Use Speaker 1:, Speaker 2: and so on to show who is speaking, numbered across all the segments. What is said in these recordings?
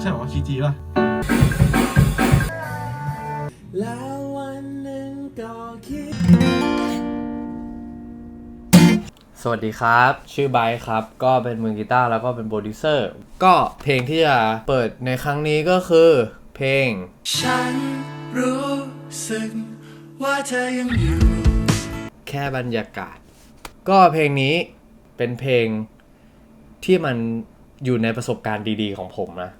Speaker 1: ใช่เหรอคีจีป่ะ
Speaker 2: แล้ววันหนึ่งก็คิด
Speaker 3: สวัสดีครับ ชื่อไบร์ทครับ ก็เป็นมือกีตาร์แล้วก็เป็นโปรดิวเซอร์ ก็เพลงที่จะเปิดในครั้งนี้ก็คือ เพลง
Speaker 2: ฉันรู้สึกว่าเธอยังอยู่
Speaker 3: แค่บรรยากาศ ก็เพลงนี้เป็นเพลงที่มันอยู่ในประสบการณ์ดีๆของผมนะ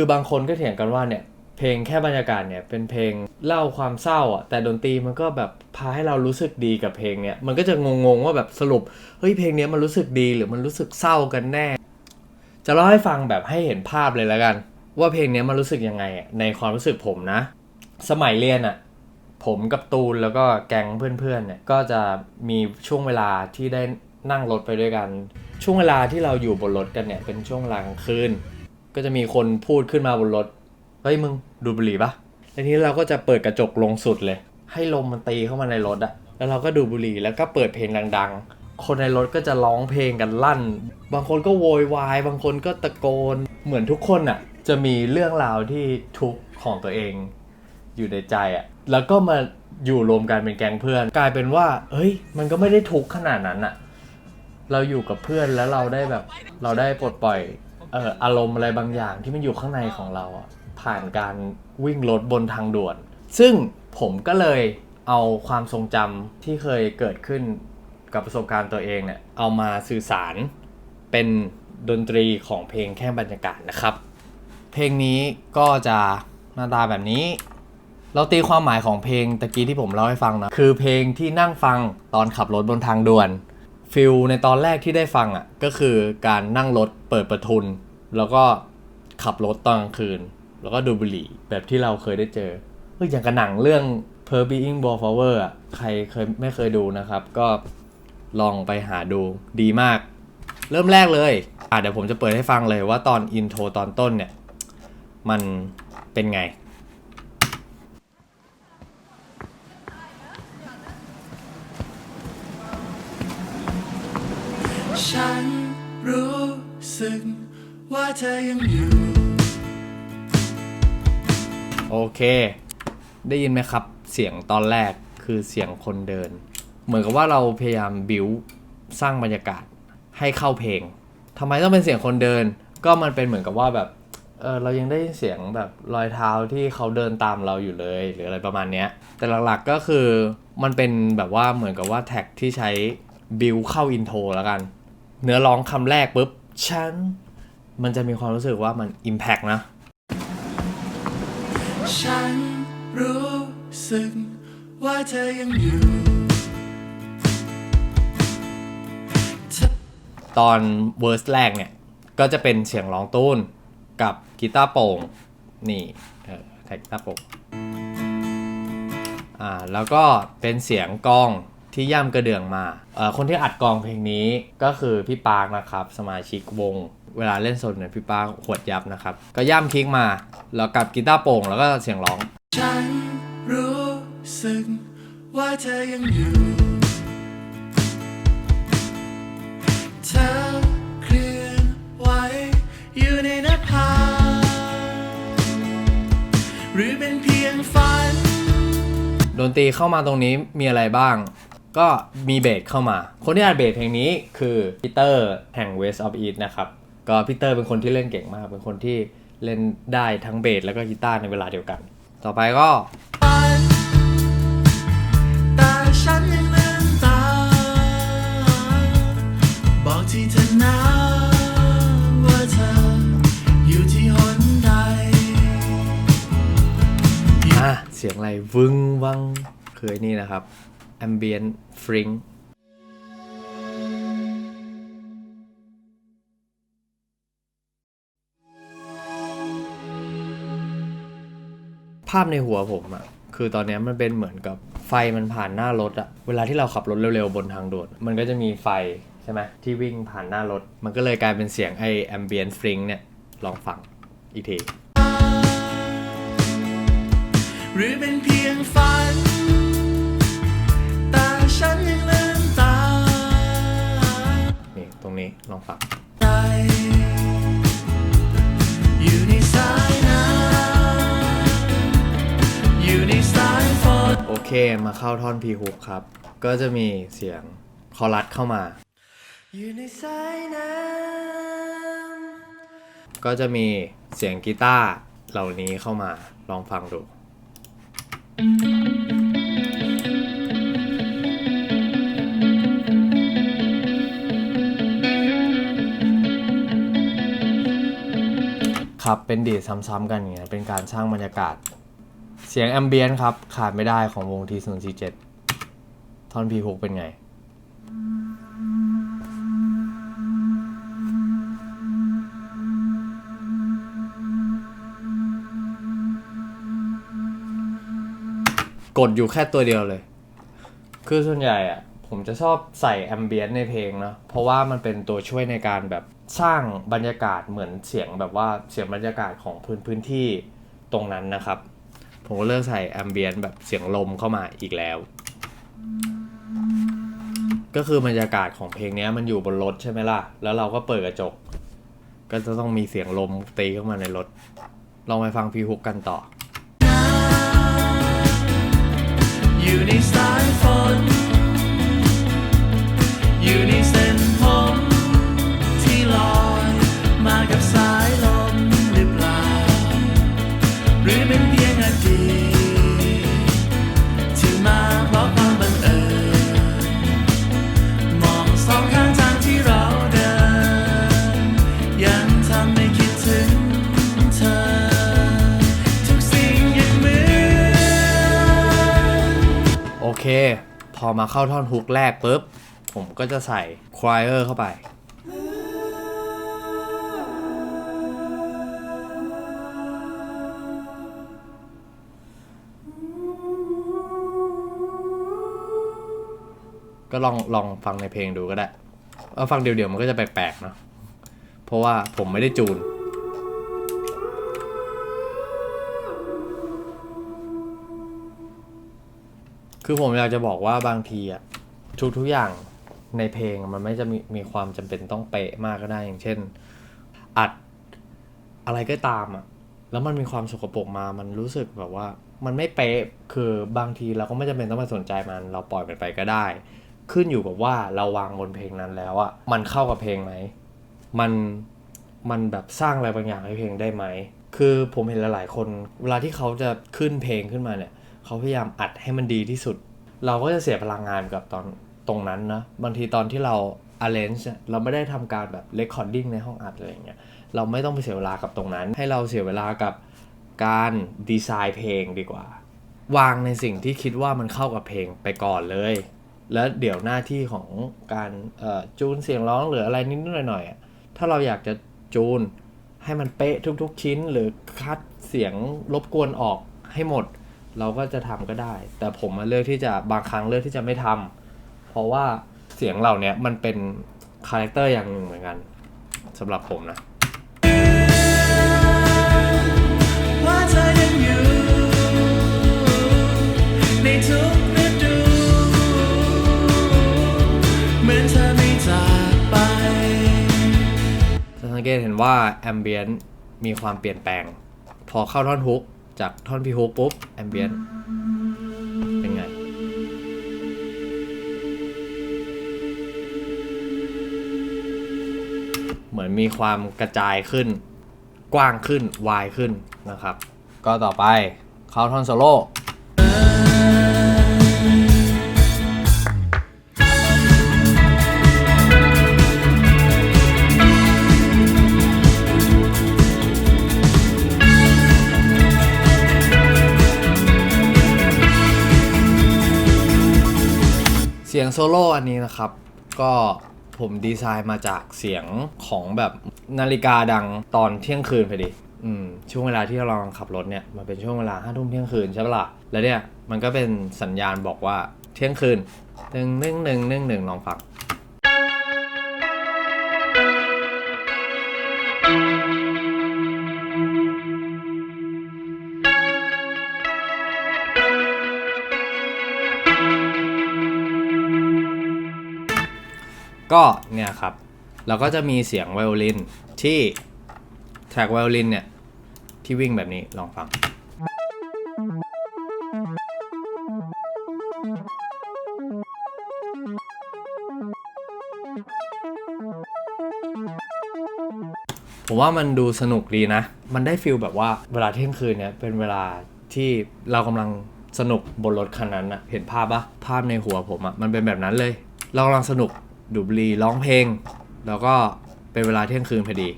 Speaker 3: คือบางคนก็เถียงกันว่าเนี่ยเพลงแค่บรรยากาศเนี่ยเป็นเพลงเล่าความเศร้าอะแต่ดนตรีมันก็แบบพาให้เรารู้สึกดีกับเพลงเนี่ยมันก็จะงงๆว่าแบบสรุปเฮ้ยเพลงเนี้ยมันรู้สึกดีหรือมันรู้สึกเศร้ากันแน่ จะเล่าให้ฟังแบบให้เห็นภาพเลยแล้วกัน ว่าเพลงเนี้ยมันรู้สึกยังไงในความรู้สึกผมนะ สมัยเรียนอะผมกับตูนแล้วก็แก๊งเพื่อนๆเนี่ยก็จะมีช่วงเวลาที่ได้นั่งรถไปด้วยกัน ช่วงเวลาที่เราอยู่บนรถกันเนี่ยเป็นช่วงกลางคืน ก็จะมีคนพูดขึ้นมาบนรถ เฮ้ยมึงดูดบุหรี่ปะแล้วทีนี้เราก็จะเปิดกระจกลงสุดเลย ให้ลมมันตีเข้ามาในรถอะแล้วเราก็ดูดบุหรี่แล้วก็เปิดเพลงดัง ๆ คนในรถก็จะร้องเพลงกันลั่น บางคนก็โวยวาย บางคนก็ตะโกน เหมือนทุกคนอะจะมีเรื่องราวที่ทุกข์ของตัวเอง อยู่ในใจอะแล้วก็มาอยู่รวมกันเป็นแก๊งเพื่อน กลายเป็นว่า เฮ้ย มันก็ไม่ได้ทุกข์ขนาดนั้นอะเราอยู่กับเพื่อนแล้วเราได้แบบ เราได้ปลดปล่อย เอ่ออารมณ์อะไรบางอย่างที่มันอยู่ข้างในของเราอะผ่านการวิ่งรถบนทางด่วน ซึ่งผมก็เลยเอาความทรงจำที่เคยเกิดขึ้นกับประสบการณ์ตัวเองเนี่ย เอามาสื่อสารเป็นดนตรีของเพลงแค่บรรยากาศนะครับ เพลงนี้ก็จะหน้าตาแบบนี้ เราตีความหมายของเพลงตะกี้ที่ผมเล่าให้ฟังนะ คือเพลงที่นั่งฟังตอนขับรถบนทางด่วน ฟิลในตอนแรกที่ได้ฟังอะก็คือการนั่งรถเปิดประทุน แล้วก็ขับรถตอนกลางคืน แล้วก็ดูบุหรี่แบบที่เราเคยได้เจอเฮ้ยอย่างกระหนังเรื่อง Per Being Wallflower อะใครเคยไม่เคยดูนะครับ ก็ลองไปหาดูดีมาก เริ่มแรกเลยอะเดี๋ยวผมจะเปิดให้ฟังเลยว่าตอนอินโทรตอนต้นเนี่ย มันเป็นไง
Speaker 2: ฉันรู้สึกว่าเธอยังอยู่
Speaker 3: โอเค ได้ยินไหมครับ เสียงตอนแรกคือเสียงคนเดิน เหมือนกับว่าเราพยายามบิวสร้างบรรยากาศให้เข้าเพลงทำไมต้องเป็นเสียงคนเดิน ก็มันเป็นเหมือนกับว่าแบบเออเรายังได้ยินเสียงแบบรอยเท้าที่เขาเดินตามเราอยู่เลย หรืออะไรประมาณเนี้ย แต่หลักๆก็คือมันเป็นแบบว่าเหมือนกับว่าแท็กที่ใช้บิวเข้าอินโทรแล้วกัน เนื้อร้องคำแรกปุ๊บฉัน มันจะมีความรู้สึกว่ามัน Impact นะ
Speaker 2: ฉันรู้สึกว่าเธอยังอยู่
Speaker 3: ตอนเวอร์สแรกเนี่ย ก็จะเป็นเสียงร้องตูนกับกีตาร์โปร่ง นี่เออแท็กกีตาร์โปร่งอ่าแล้วก็เป็นเสียงกลอง ที่ย่ำกระเดื่องมาเอ่อคนที่อัดกลองเพลงนี้ก็คือพี่ปาร์คนะครับ สมาชิกวง เวลาเล่นสดเนี่ยพี่ปาร์คขวดยับนะครับ ก็ย่ำคลิกมา แล้วกับกีตาร์โปร่งแล้วก็เสียงร้อง
Speaker 2: ฉันรู้สึกว่าเธอยังอยู่ เธอเคลื่อนไหวอยู่ในนภาหรือเป็นเพียงฝัน
Speaker 3: ดนตรีเข้ามาตรงนี้มีอะไรบ้าง ก็มีเบสเข้ามา คนที่อัดเบสเพลงนี้คือพีเตอร์แห่ง West of East นะครับ ก็พีเตอร์เป็นคนที่เล่นเก่งมาก เป็นคนที่เล่นได้ทั้งเบสแล้วก็กีตาร์ในเวลาเดียวกัน ต่อไปก็
Speaker 2: ฝันแต่ฉันยังลืมตาบอกที่เธอนะว่าเธออยู่ที่หนใด
Speaker 3: อะเสียงอะไรวึงวังคือไอ้นี่นะครับ Ambient Fring ภาพในหัวผมอะคือตอนนี้มันเป็นเหมือนกับไฟมันผ่านหน้ารถอะเวลาที่เราขับรถเร็วๆ บนทางด่วนมันก็จะมีไฟใช่ไหมที่วิ่งผ่านหน้ารถ มันก็เลยกลายเป็นเสียงไอ้ ambient fring เนี่ย ลองฟังอีกที
Speaker 2: หรือเป็นเพียงฝัน ฉันยังลืมตา
Speaker 3: นี่ตรงนี้ลองฟังอยู่
Speaker 2: ในสายน้ำอยู่ในสายฝนโอ
Speaker 3: เคมาเข้าท่อนพีฮุกครับ ก็จะมีเสียงคอรัสเข้ามา
Speaker 2: อยู่ในสายน้ำ
Speaker 3: ก็จะมีเสียงกีตาร์เหล่านี้เข้ามาลองฟังดู thank ครับเป็นดีดซ้ำๆกันอย่างเงี้ยเป็นการสร้างบรรยากาศ เสียงแอมเบียนครับ ขาดไม่ได้ของวงที0 4 7ท่อนพีฮุกเป็นไงกดอยู่แค่ตัวเดียวเลย คือส่วนใหญ่อะผมจะชอบใส่แอมเบียนในเพลงเนาะ เพราะว่ามันเป็นตัวช่วยในการแบบ สร้างบรรยากาศเหมือนเสียงแบบว่าเสียงบรรยากาศของพื้นพื้นที่ตรงนั้นนะครับ ผมก็เลือกใส่แอมเบียนแบบเสียงลมเข้ามาอีกแล้ว ก็คือบรรยากาศของเพลงนี้มันอยู่บนรถใช่ไหมล่ะ แล้วเราก็เปิดกระจก ก็จะต้องมีเสียงลมตีเข้ามาในรถ ลองไปฟังพีฮุกกันต่อ
Speaker 2: อยู่ในสายฝนอยู่ในเส้นผม มากับสายลมหรือเปล่า หรือเป็นเพียงอดีตที่มาเพราะความบังเอิญมองสองข้างทางที่เราเดิน ยังทำให้คิดถึงเธอ ทุกสิ่งยังเหมือน
Speaker 3: โอเค พอมาเข้าท่อนฮุกแรกปุ๊บ ผมก็จะใส่ควายเออร์เข้าไป ก็ลองลองฟังในเพลงดูก็ได้เออฟังเดี่ยวๆมันก็จะแปลกๆเนอะเพราะว่าผมไม่ได้จูน คือผมอยากจะบอกว่าบางทีอะทุกทุกอย่างในเพลงมันไม่จะมีมีความจำเป็นต้องเป๊ะมากก็ได้อย่างเช่น อัดอะไรก็ตามอะแล้วมันมีความสกปรกมา มันรู้สึกแบบว่า มันไม่เป๊ะ คือบางทีเราก็ไม่จำเป็นต้องไปสนใจมัน เราปล่อยมันไปก็ได้ ขึ้นอยู่กับว่าเราวางบนเพลงนั้นแล้วอะมันเข้ากับเพลงไหมมันมันแบบสร้างอะไรบางอย่างให้เพลงได้ไหมคือผมเห็นหลายๆคน เวลาที่เขาจะขึ้นเพลงขึ้นมาเนี่ยเขาพยายามอัดให้มันดีที่สุด เราก็จะเสียพลังงานกับตอนตรงนั้นนะบางทีตอนที่เรา arrange เนี่ยเราไม่ได้ทำการแบบ recording ในห้องอัดอะไรอย่างเงี้ยเราไม่ต้องไปเสียเวลากับตรงนั้น ให้เราเสียเวลากับการดีไซน์เพลงดีกว่า วางในสิ่งที่คิดว่ามันเข้ากับเพลงไปก่อนเลย แล้วเดี๋ยวหน้าที่ของการจูนเสียงร้องหรืออะไรนิดหน่อยๆถ้าเราอยากจะจูนให้มันเป๊ะทุก ๆ ชิ้น หรือคัดเสียงรบกวนออกให้หมด เราก็จะทำก็ได้ แต่ผมมาเลือกที่จะบางครั้งเลือกที่จะไม่ทำเพราะว่าเสียงเหล่าเนี้ยมันเป็นคาแรคเตอร์อย่างหนึ่งเหมือนกันสำหรับผมนะ
Speaker 2: เก
Speaker 3: ตเห็นว่าแอมเบียนมีความเปลี่ยนแปลง พอเข้าท่อนฮุกจากท่อนพีฮุกปุ๊บแอมเบียนเป็นไง เหมือนมีความกระจายขึ้น กว้างขึ้น วายขึ้นนะครับ ก็ต่อไปเข้าท่อนโซโล่ ยงโซโล่อันนี้นะครับ ก็ผมดีไซน์มาจากเสียงของแบบนาฬิกาดังตอนเที่ยงคืนพอดีอืมช่วงเวลาที่เรากำลังขับรถเนี่ยมันเป็นช่วงเวลาห้าทุ่มเที่ยงคืนใช่ปะล่ะแล้วเนี่ยมันก็เป็นสัญญาณบอกว่าเที่ยงคืนหนึ่งหนึ่งหนึ่งหนึ่งหนึ่งลองฟัง ก็เนี่ยครับเราก็จะมีเสียงไวโอลินที่แทร็กไวโอลินเนี่ย ที่วิ่งแบบนี้ลองฟัง ผมว่ามันดูสนุกดีนะ มันได้ฟิลแบบว่าเวลาเที่ยงคืนเนี่ย เป็นเวลาที่เรากำลังสนุกบนรถคันนั้นอะเห็นภาพปะภาพในหัวผมอะมันเป็นแบบนั้นเลย เรากำลังสนุก ดูบุหรีร้องเพลง แล้วก็เป็นเวลาเที่ยงคืนพอดี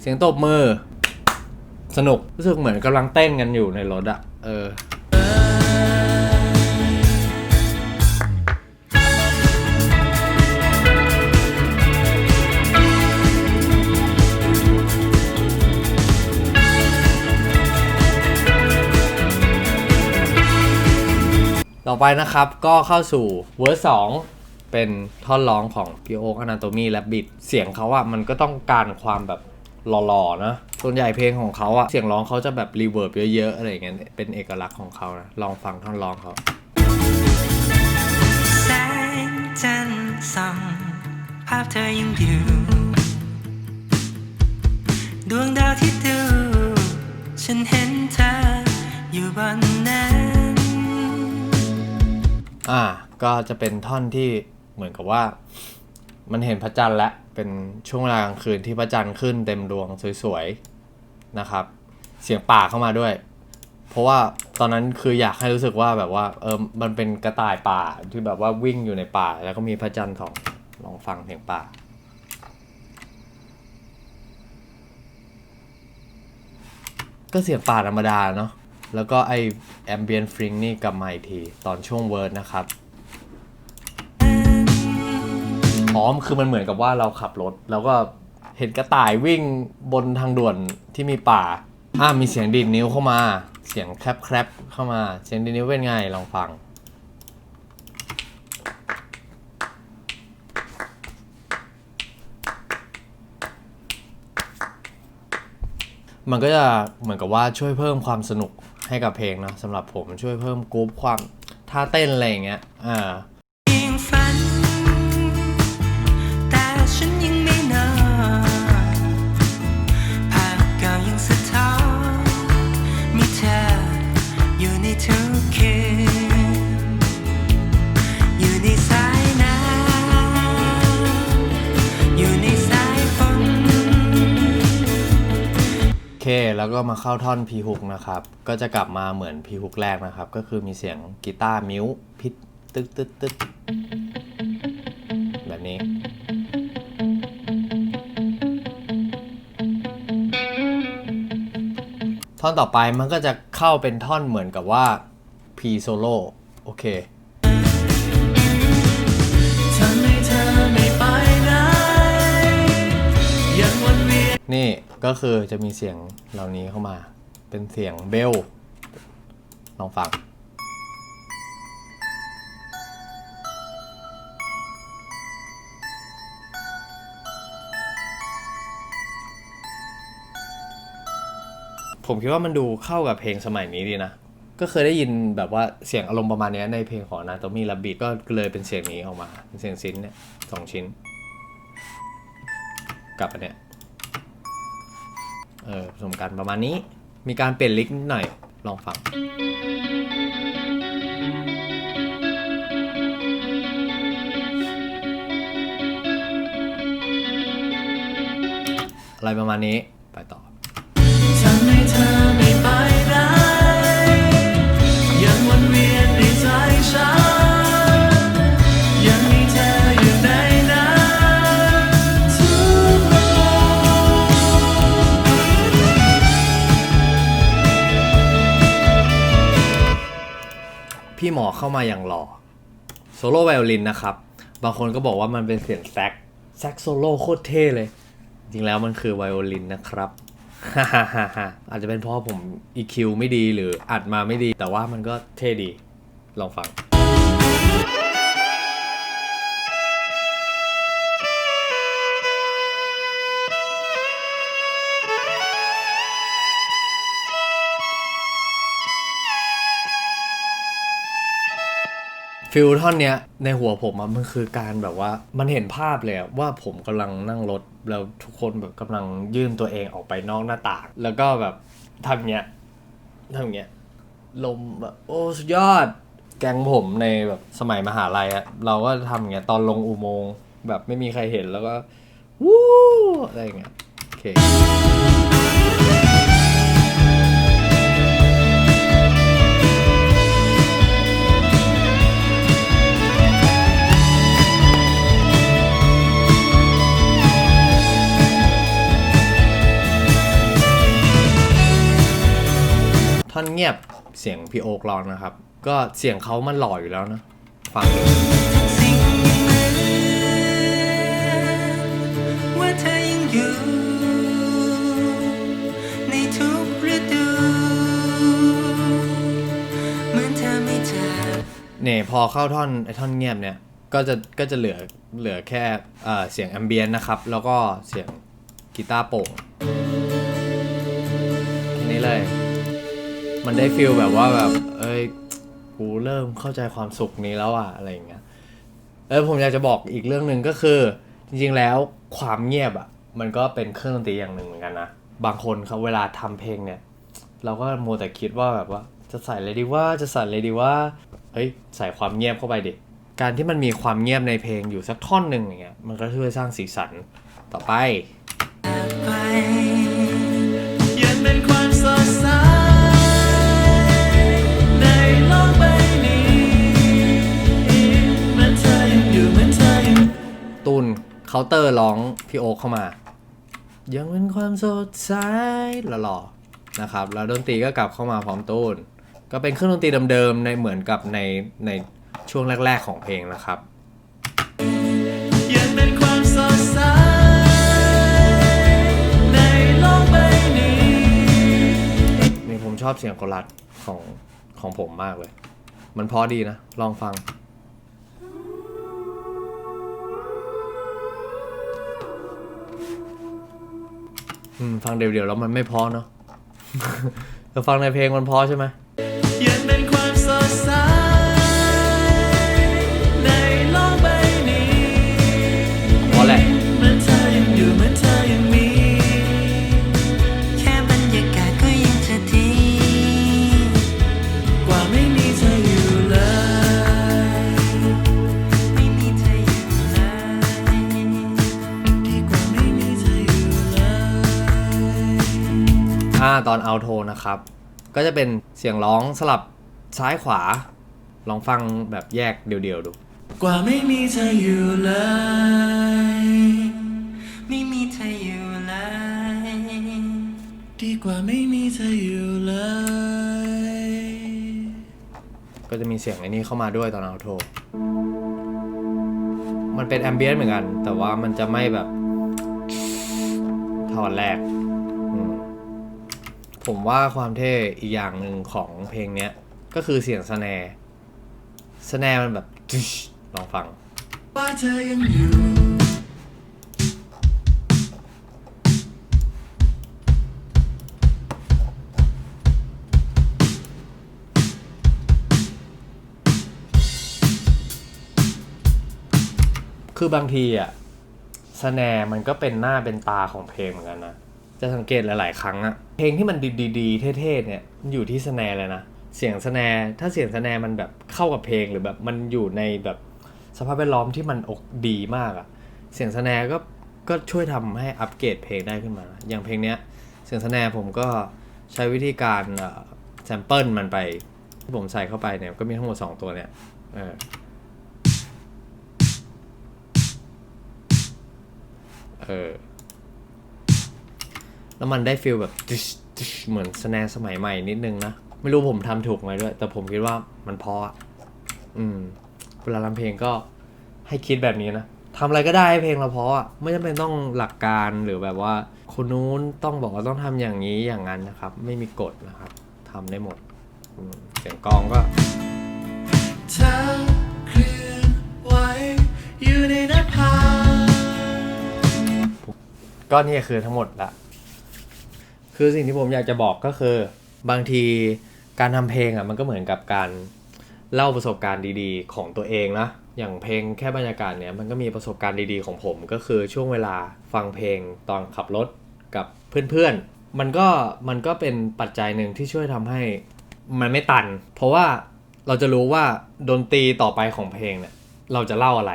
Speaker 3: เสียงตบมือ สนุกรู้สึกเหมือนกำลังเต้นกันอยู่ในรถอะเออต่อไปนะครับก็เข้าสู่เวอร์สอง เป็นท่อนร้องของพี่โอ๊กอนาโตมีและบิดเสียงเขาอะมันก็ต้องการความแบบหล่อๆนะส่วนใหญ่เพลงของเขาอะเสียงร้องเขาจะแบบรีเวิร์บเยอะๆอะไรอย่างเงี้ยเป็นเอกลักษณ์ของเขานะลองฟังท่อนร้องเขา
Speaker 1: แสงจันทร์ส่องภาพเธอยังอยู่ดวงดาวที่ดู ฉันเห็นเธออยู่บนนั้น
Speaker 3: อ่าก็จะเป็นท่อนที่ เหมือนกับว่า มันเห็นพระจันทร์และเป็นช่วงเวลากลางคืนที่พระจันทร์ขึ้นเต็มดวงสวยๆนะครับ เสียงป่าเข้ามาด้วย เพราะว่าตอนนั้นคืออยากให้รู้สึกว่าแบบว่าเออมันเป็นกระต่ายป่าที่แบบว่าวิ่งอยู่ในป่า แล้วก็มีพระจันทร์สองลองฟังเสียงป่าก็เสียงป่าธรรมดาเนาะ แล้วก็ไอแอมเบียนฟริงนี่กลับมาอีกที ตอนช่วงเวิร์ดนะครับ อ๋อคือมันเหมือนกับว่าเราขับรถ แล้วก็เห็นกระต่ายวิ่งบนทางด่วนที่มีป่าอ่ามีเสียงดีดนิ้วเข้ามา เสียงแครบแครบเข้ามา เสียงดีดนิ้วเป็นไงลองฟัง มันก็จะเหมือนกับว่าช่วยเพิ่มความสนุกให้กับเพลงนะสำหรับผมมันช่วยเพิ่มกรุ๊ปความท่าเต้นอะไรอย่างเงี้ยอ่า
Speaker 1: แล้
Speaker 3: วก็มาเข้าท่อนพีฮุกนะครับ ก็จะกลับมาเหมือนพีฮุกแรกนะครับ ก็คือมีเสียงกีตาร์มิวพิษตึ๊ดตึ๊ดตึ๊ดแบบนี้ ท่อนต่อไปมันก็จะเข้าเป็นท่อนเหมือนกับว่าพีโซโล่โอเค
Speaker 2: นี่
Speaker 3: ก็คือจะมีเสียงเหล่านี้เข้ามา เป็นเสียงเบล ลองฟัง ผมคิดว่ามันดูเข้ากับเพลงสมัยนี้ดีนะ ก็เคยได้ยินแบบว่าเสียงอารมณ์ประมาณนี้ในเพลงของนาโตมีลับบิดก็เลยเป็นเสียงนี้ออกมา เป็นเสียงซินเนี่ยสองชิ้น กลับอันเนี้ย เออผสมกันประมาณนี้ มีการเปลี่ยนลิกนิดหน่อย ลองฟังอะไรประมาณนี้ พี่หมอเข้ามาอย่างหล่อโซโล่ไวโอลินนะครับ บางคนก็บอกว่ามันเป็นเสียงแซกแซกโซโล่โคตรเท่เลย จริงแล้วมันคือไวโอลินนะครับฮ่าฮ่าฮ่าอาจจะเป็นเพราะผม EQ ไม่ดีหรืออัดมาไม่ดี แต่ว่ามันก็เท่ดี ลองฟัง ฟิลท่อนเนี้ยในหัวผมอะมันคือการแบบว่ามันเห็นภาพเลยว่าผมกำลังนั่งรถแล้วทุกคนแบบกำลังยื่นตัวเองออกไปนอกหน้าต่าง แล้วก็แบบทำเงี้ยทำเงี้ยลมแบบโอ้สุดยอด แกงผมในแบบสมัยมหาลัยอะเราก็ทำเงี้ยตอนลงอุโมงค์แบบไม่มีใครเห็นแล้วก็วู้อะไรอย่างเงี้ยโอเค อนเงียบเสียงพี่โอ๊กร้องนะครับ ก็เสียงเขามันหล่ออยู่แล้วนะ ฟัง
Speaker 1: กันเนี่
Speaker 3: ยพอเข้าท่อนไอ้ท่อนเงียบเนี่ย ก็จะก็จะเหลือเหลือแค่เสียงแอมเบียนนะครับ แล้วก็เสียงกีตาร์โป่งแค่นี้เลย มันได้ฟิลแบบว่าแบบ เอ้ยกูเริ่มเข้าใจความสุขนี้แล้วอะอะไรอย่างเงี้ยเออผมอยากจะบอกอีกเรื่องหนึ่งก็คือ จริงๆแล้วความเงียบอะมันก็เป็นเครื่องดนตรีอย่างหนึ่งเหมือนกันนะบางคนเขาเวลาทำเพลงเนี่ย เราก็มัวแต่คิดว่าแบบว่าจะใส่อะไรดีว่าจะใส่อะไรดีว่าเฮ้ยใส่ความเงียบเข้าไปดิการที่มันมีความเงียบในเพลงอยู่สักท่อนหนึ่งอย่างเงี้ยมันก็ช่วยสร้างสีสันต่อไป
Speaker 2: เคาน์เต
Speaker 3: อร์ร้องพี่โอ๊คเข้ามา ยังเป็นความสดใสหล่อๆนะครับ แล้วดนตรีก็กลับเข้ามาพร้อมตูนก็เป็นเครื่องดนตรีเดิมๆในเหมือนกับในในช่วงแรก ๆของเพลงนะครับ
Speaker 2: ยังเป็นความสดใสในโลกใบนี้
Speaker 3: นี่ผมชอบเสียงคอรัสของของผมมากเลย มันเพราะดีนะ ลองฟัง อืมฟังเดียวๆแล้วมันไม่เพอเนาะ แต่ฟังในเพลงมันเพอใช่ไหม ตอนเอาโทนะครับ ก็จะเป็นเสียงร้องสลับซ้ายขวา ลองฟังแบบแยกเดี่ยวๆดู
Speaker 2: กว่าไม่มีเธออยู่เลย
Speaker 1: ไม่มีเธออยู่เลย
Speaker 2: ดีกว่าไม่มีเธออยู่เลย
Speaker 3: ก็จะมีเสียงไอ้นี้เข้ามาด้วยตอนเอาโทมันเป็นแอมเบียนเหมือนกัน แต่ว่ามันจะไม่แบบเท่าอันแรกอืม ผมว่าความเท่อีกอย่างหนึ่งของเพลงเนี้ย ก็คือเสียงสแนร์สแนร์มันแบบลองฟัง
Speaker 2: ว่าเธอยังอยู่
Speaker 3: คือบางทีอะสแนร์มันก็เป็นหน้าเป็นตาของเพลงเหมือนกันนะ จะสังเกตหลาย ๆ ครั้งอะเพลงที่มันดีๆเท่ๆเนี่ยมันอยู่ที่สแนร์เลยนะ เสียงสแนร์ถ้าเสียงสแนร์มันแบบเข้ากับเพลงหรือแบบมันอยู่ในแบบสภาพแวดล้อมที่มันอกดีมากอะเสียงสแนร์ก็ก็ช่วยทำให้อัปเกรดเพลงได้ขึ้นมา อย่างเพลงเนี้ยเสียงสแนร์ผมก็ใช้วิธีการแซมเปิลมันไปที่ผมใส่เข้าไปเนี่ยก็มีทั้งหมด 2 ตัวเนี่ยเออเออ แล้วมันได้ฟีลแบบตึชตึชเหมือนสแนร์สมัยใหม่นิดนึงนะ ไม่รู้ผมทำถูกไหมด้วย แต่ผมคิดว่ามันเพออะอืมเวลาทำเพลงก็ให้คิดแบบนี้นะทำอะไรก็ได้ให้เพลงเราเพราะอะไม่จำเป็นต้องหลักการหรือแบบว่า คนนู้นต้องบอกว่าต้องทำอย่างนี้อย่างนั้นนะครับ ไม่มีกฎนะครับทำได้หมดอืมเสียงกลองก็
Speaker 2: เธอเคลื่อนไหวอยู่ในนภา
Speaker 3: ก็นี่คือทั้งหมดละ คือสิ่งที่ผมอยากจะบอกก็คือ บางทีการทำเพลงอะมันก็เหมือนกับการเล่าประสบการณ์ดีๆ ของตัวเองนะ อย่างเพลงแค่บรรยากาศเนี่ยมันก็มีประสบการณ์ดีๆของผม ก็คือช่วงเวลาฟังเพลงตอนขับรถกับเพื่อนๆ มันก็มันก็เป็นปัจจัยหนึ่งที่ช่วยทำให้มันไม่ตัน เพราะว่าเราจะรู้ว่าดนตรีต่อไปของเพลงเนี่ยเราจะเล่าอะไร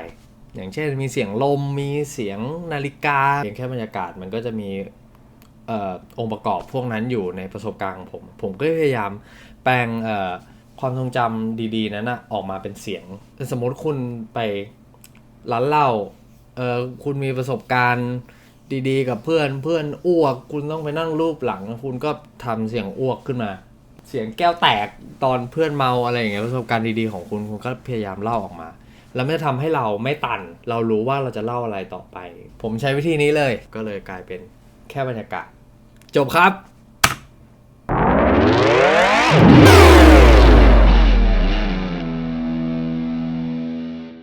Speaker 3: อย่างเช่นมีเสียงลมมีเสียงนาฬิกาเพียงแค่บรรยากาศมันก็จะมี อองค์ประกอบพวกนั้นอยู่ในประสบการณ์ของผม ผมก็พยายามแปลงความทรงจำดีๆ นั้นนะออกมาเป็นเสียง สมมติคุณไปร้านเหล้าเออคุณมีประสบการณ์ดีๆ กับเพื่อนเพื่อนอ้วก คุณต้องไปนั่งรูปหลัง คุณก็ทำเสียงอ้วกขึ้นมา เสียงแก้วแตกตอนเพื่อนเมาอะไรอย่างเงี้ยประสบการณ์ดีๆของคุณคุณก็พยายามเล่าออกมา แล้วไม่ทำให้เราไม่ตัน เรารู้ว่าเราจะเล่าอะไรต่อไป ผมใช้วิธีนี้เลยก็เลยกลายเป็นแค่บรรยากาศ จบครับ